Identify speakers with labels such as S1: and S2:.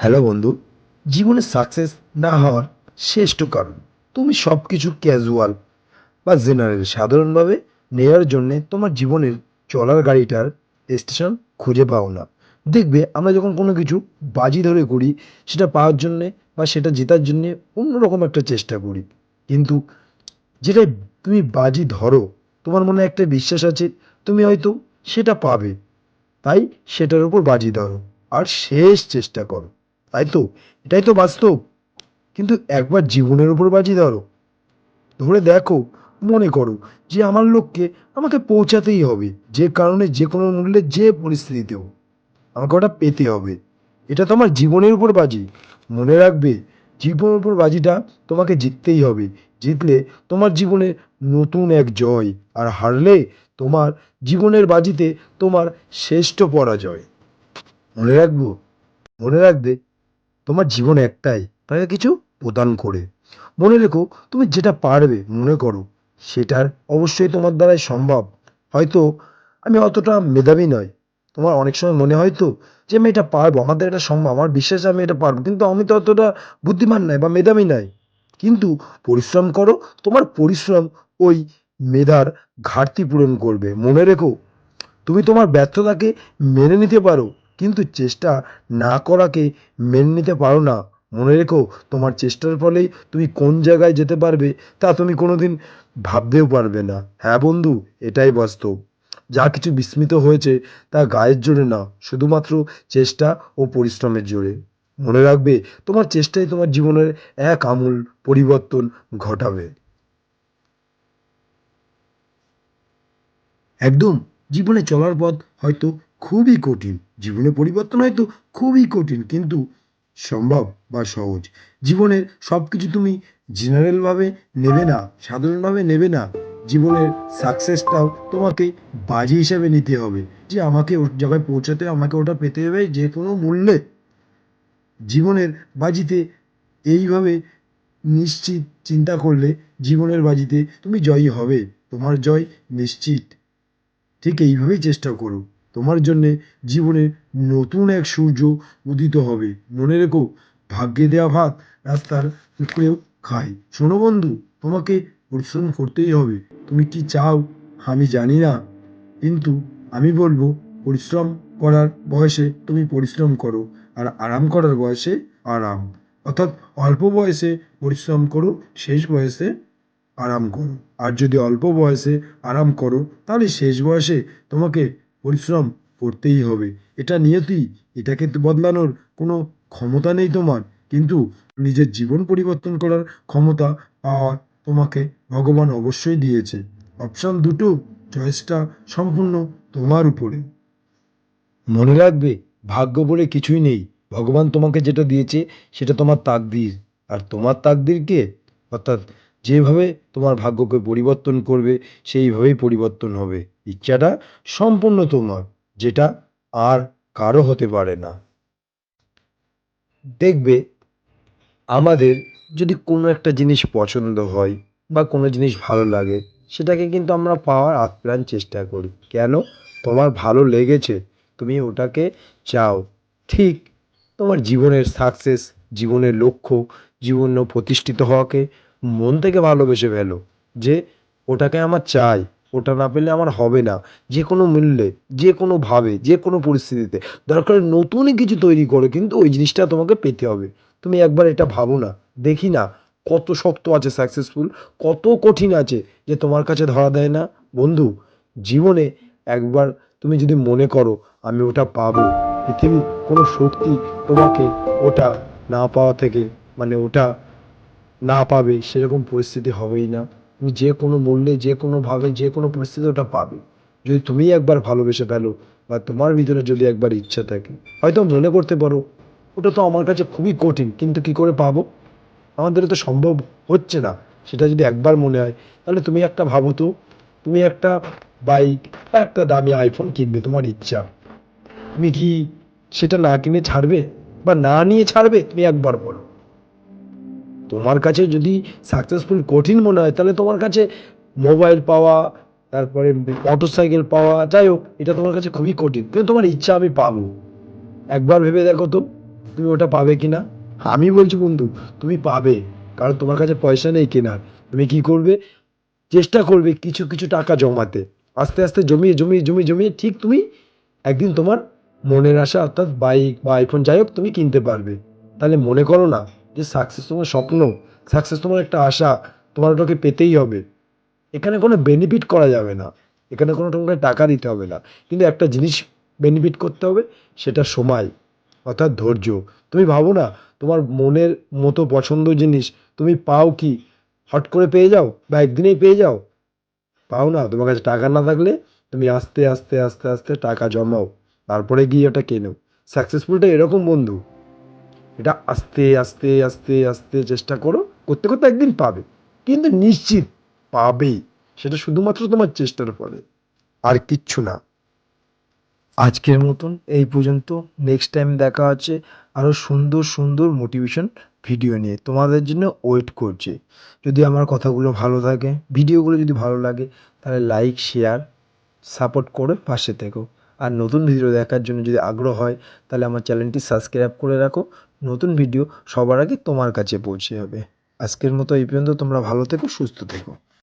S1: Hello বন্ধু, জীবনে success না হওয়ার শ্রেষ্ঠ কারণ, তুমি সব কিছু ক্যাজুয়াল বা জেনারেল সাধারণভাবে নেওয়ার জন্যে তোমার জীবনের চলার গাড়িটার স্টেশন খুঁজে পাও না। দেখবে আমরা যখন কোনো কিছু বাজি ধরে করি, সেটা পাওয়ার জন্যে বা সেটা জেতার জন্যে অন্যরকম একটা চেষ্টা করি। কিন্তু যেটা তুমি বাজি ধরো, তোমার মনে একটা বিশ্বাস আছে, তুমি হয়তো সেটা পাবে। তাই সেটার উপর বাজি ধরো, আর শেষ চেষ্টা করো। তাই তো? এটাই তো বাস্তব। কিন্তু একবার জীবনের উপর বাজি ধরো। ধরে দেখো, মনে করো যে আমার লক্ষ্যে আমাকে পৌঁছাতেই হবে, যে কারণে যে কোনো মূল্যে যে পরিস্থিতিতেও। আমাকে ওটা পেতে হবে। এটা তোমার জীবনের উপর বাজি। মনে রাখবে, জীবনের উপর বাজিটা তোমাকে জিততেই হবে। জিতলে তোমার জীবনে নতুন এক জয়, আর হারলে তোমার জীবনের বাজিতে তোমার শ্রেষ্ঠ পরাজয়। মনে রাখব? মনে রাখবে? তোমার জীবন একটাই, তাকে কিছু প্রদান করে। মনে রেখো, তুমি যেটা পারবে, মনে করো, সেটার অবশ্যই তোমার দ্বারাই সম্ভব। হয়তো আমি অতটা মেধাবী নয় তোমার অনেক সময় মনে হয় তো যে, আমি এটা পারব, আমাদের এটা সম্ভব, আমার বিশ্বাস আমি এটা পারব। কিন্তু আমি তো অতটা বুদ্ধিমান নাই বা মেধাবী নাই। কিন্তু পরিশ্রম করো, তোমার পরিশ্রম ওই মেধার ঘাটতি পূরণ করবে। মনে রেখো, তুমি তোমার ব্যর্থতাকে মেনে নিতে পারো। কিন্তু চেষ্টা না করাকে মেনে নিতে পারো না। মনে রেখো, তোমার চেষ্টার ফলেই তুমি কোন জায়গায় যেতে পারবে তা তুমি কোনোদিন ভাবতেও পারবে না। হ্যাঁ বন্ধু, এটাই বাস্তব। যা কিছু বিস্মিত হয়েছে তা গায়ের জোরে না, শুধুমাত্র চেষ্টা ও পরিশ্রমের জোরে। মনে রাখবে, তোমার চেষ্টাই তোমার জীবনের এক আমূল পরিবর্তন ঘটাবে। একদম, জীবনে চলার পথ হয়তো খুবই কঠিন। জীবনে পরিবর্তন হয়তো খুবই কঠিন, কিন্তু সম্ভব বা সহজ। জীবনের সব কিছু তুমি জেনারেলভাবে নেবে না, সাধারণভাবে নেবে না। জীবনের সাকসেসটাও তোমাকে বাজি হিসাবে নিতে হবে। যে আমাকে ওর জায়গায় পৌঁছাতে, আমাকে ওটা পেতে হবে যে কোনো মূল্যে। জীবনের বাজিতে এইভাবে নিশ্চিত চিন্তা করলে জীবনের বাজিতে তুমি জয়ী হবে। তোমার জয় নিশ্চিত। ঠিক এইভাবেই চেষ্টা করো। তোমার জন্যে জীবনে নতুন এক সূর্য উদিত হবে। মনে রেখো, ভাগ্যে দেওয়া ভাত রাস্তার কুকুরেও খায় শোনো বন্ধু, তোমাকে পরিশ্রম করতেই হবে। তুমি কি চাও আমি জানি না, কিন্তু আমি বলব, পরিশ্রম করার বয়সে তুমি পরিশ্রম করো, আর আরাম করার বয়সে আরাম। অর্থাৎ অল্প বয়সে পরিশ্রম করো, শেষ বয়সে আরাম করো। আর যদি অল্প বয়সে আরাম করো, তাহলে শেষ বয়সে তোমাকে পরিশ্রম করতেই হবে। এটা নিয়তি, এটাকে বদলানোর কোনো ক্ষমতা নেই তোমার। কিন্তু নিজের জীবন পরিবর্তন করার ক্ষমতা পাওয়া তোমাকে ভগবান অবশ্যই দিয়েছে। অপশন দুটো, চয়েসটা সম্পূর্ণ তোমার উপরে। মনে রাখবে, ভাগ্য বলে কিছুই নেই। ভগবান তোমাকে যেটা দিয়েছে, সেটা তোমার তাকদির। আর তোমার তাকদিরকে, অর্থাৎ যেভাবে তোমার ভাগ্যকে পরিবর্তন করবে, সেইভাবেই পরিবর্তন হবে। ইচ্ছাটা সম্পূর্ণ তোমার, যেটা আর কারও হতে পারে না। দেখবে, আমাদের যদি কোনো একটা জিনিস পছন্দ হয় বা কোনো জিনিস ভালো লাগে, সেটাকে কিন্তু আমরা পাওয়ার আপ্রাণ চেষ্টা করি। কেন? তোমার ভালো লেগেছে, তুমি ওটাকে চাও। ঠিক তোমার জীবনের সাকসেস জীবনের লক্ষ্য, জীবন প্রতিষ্ঠিত হওয়াকে মন থেকে ভালোবেসে ফেলো যে ওটাকে আমার চাই, ওটা না পেলে আমার হবে না। যে কোনো মূল্যে, যে কোনোভাবে যে কোনো পরিস্থিতিতে। দরকার নতুনই কিছু তৈরি করো, কিন্তু ওই জিনিসটা তোমাকে পেতে হবে। তুমি একবার এটা ভাবো না, দেখি না কত শক্ত আছে সাকসেসফুল কত কঠিন আছে যে তোমার কাছে ধরা দেয় না। বন্ধু, জীবনে একবার তুমি যদি মনে করো আমি ওটা পাবো, পৃথিবীর কোনো শক্তি তোমাকে ওটা না পাওয়া থেকে মানে ওটা না পাবে, সেরকম পরিস্থিতি হবেই না। তুমি যে কোনো মূল্যে, যে কোনোভাবে যে কোনো পরিস্থিতি ওটা পাবে। যদি তুমি একবার ভালোবেসে ফেলো বা তোমার ভিতরে যদি একবার ইচ্ছা থাকে। হয়তো মনে করতে পারো, ওটা তো আমার কাছে খুবই কঠিন, কিন্তু কি করে পাবো? আমাদের তো সম্ভব হচ্ছে না, সেটা যদি একবার মনে হয়। তাহলে তুমি একটা ভাবো তো, তুমি একটা বাইক বা একটা দামি আইফোন কিনবে, তোমার ইচ্ছা। তুমি কি সেটা না কিনে ছাড়বে? বা না নিয়ে ছাড়বে? তুমি একবার বলো। তোমার কাছে যদি সাকসেসফুল কঠিন মনে হয়, তাহলে তোমার কাছে মোবাইল পাওয়া, তারপরে মোটর সাইকেল পাওয়া, যাই হোক, এটা তোমার কাছে খুবই কঠিন। কিন্তু তোমার ইচ্ছা আমি পাবো। একবার ভেবে দেখো তো, তুমি ওটা পাবে কি না আমি বলছি, বন্ধু, তুমি পাবে, কারণ তোমার কাছে পয়সা নেই কেনার। তুমি কি করবে? চেষ্টা করবে কিছু কিছু টাকা জমাতে। আস্তে আস্তে জমিয়ে জমিয়ে জমিয়ে জমিয়ে ঠিক তুমি একদিন তোমার মনের আশা, অর্থাৎ বাইক বা আইফোন যাই হোক, তুমি কিনতে পারবে। তাহলে মনে করো না যে সাকসেস তোমার স্বপ্ন সাকসেস তোমার একটা আশা, তোমার ওটাকে পেতেই হবে। এখানে কোনো বেনিফিট করা যাবে না। এখানে কোনো তোমাকে টাকা দিতে হবে না। কিন্তু একটা জিনিস বেনিফিট করতে হবে, সেটা সময় অর্থাৎ ধৈর্য। তুমি ভাবো না, তোমার মনের মতো পছন্দ জিনিস তুমি পাও কি? হট করে পেয়ে যাও বা একদিনেই পেয়ে যাও? পাও না, তোমার কাছে টাকা না থাকলে তুমি আস্তে আস্তে আস্তে আস্তে টাকা জমাও। তারপরে গিয়ে ওটা কেনো। সাকসেসফুলটা এরকম বন্ধু। এটা আস্তে আস্তে আস্তে আস্তে চেষ্টা করো। করতে করতে একদিন পাবে। কিন্তু নিশ্চিত পাবেই। সেটা শুধুমাত্র তোমার চেষ্টার ফলে। আর কিচ্ছু না। আজকের মতন এই পর্যন্ত। নেক্সট টাইম দেখা আছে আরও সুন্দর সুন্দর মোটিভেশন ভিডিও নিয়ে। তোমাদের জন্য ওয়েট করছি। যদি আমার কথাগুলো ভালো থাকে ভিডিওগুলো যদি ভালো লাগে, তাহলে লাইক শেয়ার সাপোর্ট করে পাশে থেকো। আর নতুন ভিডিও দেখার জন্য যদি আগ্রহ হয়, তাহলে আমার চ্যানেলটি সাবস্ক্রাইব করে রাখো। নতুন ভিডিও সবার আগে তোমার কাছে পৌঁছে যাবে। আজকের মতো এই পর্যন্ত, তোমরা ভালো থেকো, সুস্থ থেকো।